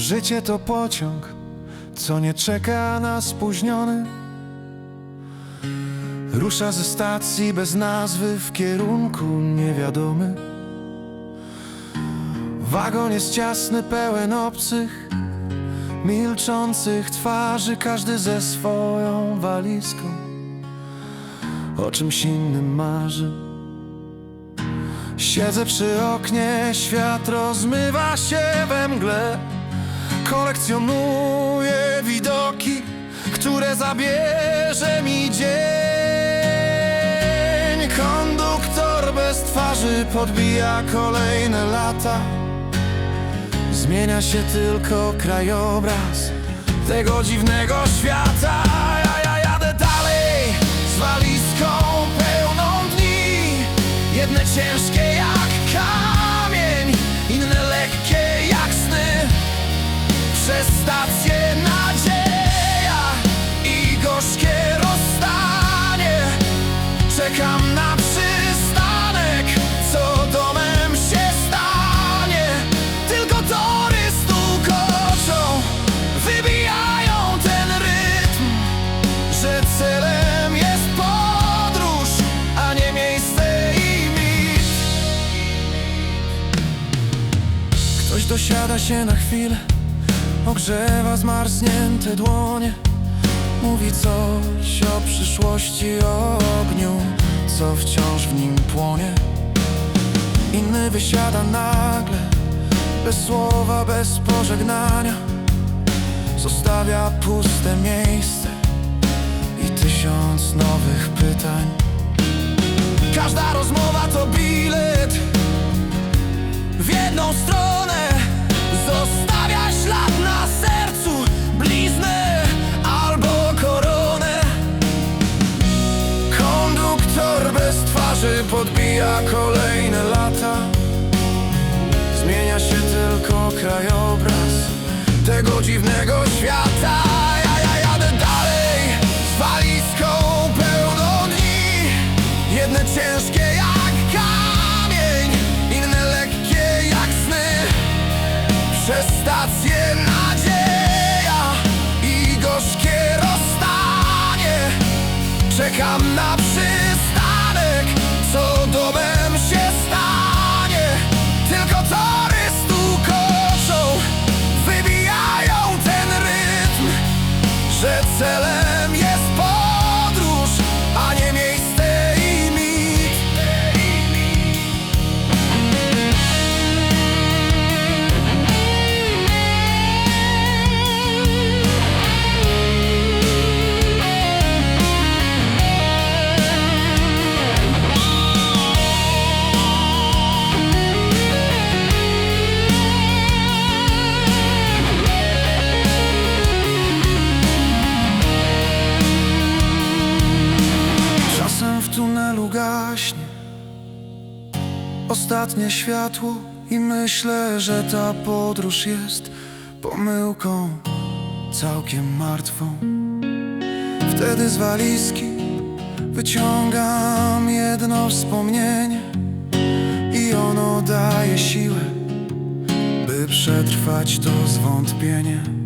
Życie to pociąg, co nie czeka na spóźniony. Rusza ze stacji bez nazwy w kierunku niewiadomy. Wagon jest ciasny, pełen obcych, milczących twarzy, każdy ze swoją walizką. O czymś innym marzy. Siedzę przy oknie, świat rozmywa się we mgle. Kolekcjonuję widoki, które zabierze mi dzień. Konduktor bez twarzy podbija kolejne lata. Zmienia się tylko krajobraz tego dziwnego świata. Ja, ja jadę dalej z walizką pełną dni. Jedne ciężkie dosiada się na chwilę, ogrzewa zmarznięte dłonie. Mówi coś o przyszłości, o ogniu, co wciąż w nim płonie. Inny wysiada nagle, bez słowa, bez pożegnania. Zostawia puste miejsce i tysiąc nowych pytań. Każda rozmowa to bilet w jedną stronę kolejne lata. Zmienia się tylko krajobraz Tego dziwnego świata. Ja, ja jadę dalej z walizką pełną dni. Jedne ciężkie jak kamień Inne lekkie jak sny. Przez stację nadzieja I gorzkie rozstanie. Czekam na przystanek Że gaśnie Ostatnie światło I myślę, że ta podróż jest Pomyłką Całkiem martwą. Wtedy z walizki Wyciągam jedno wspomnienie I ono daje siłę By przetrwać to zwątpienie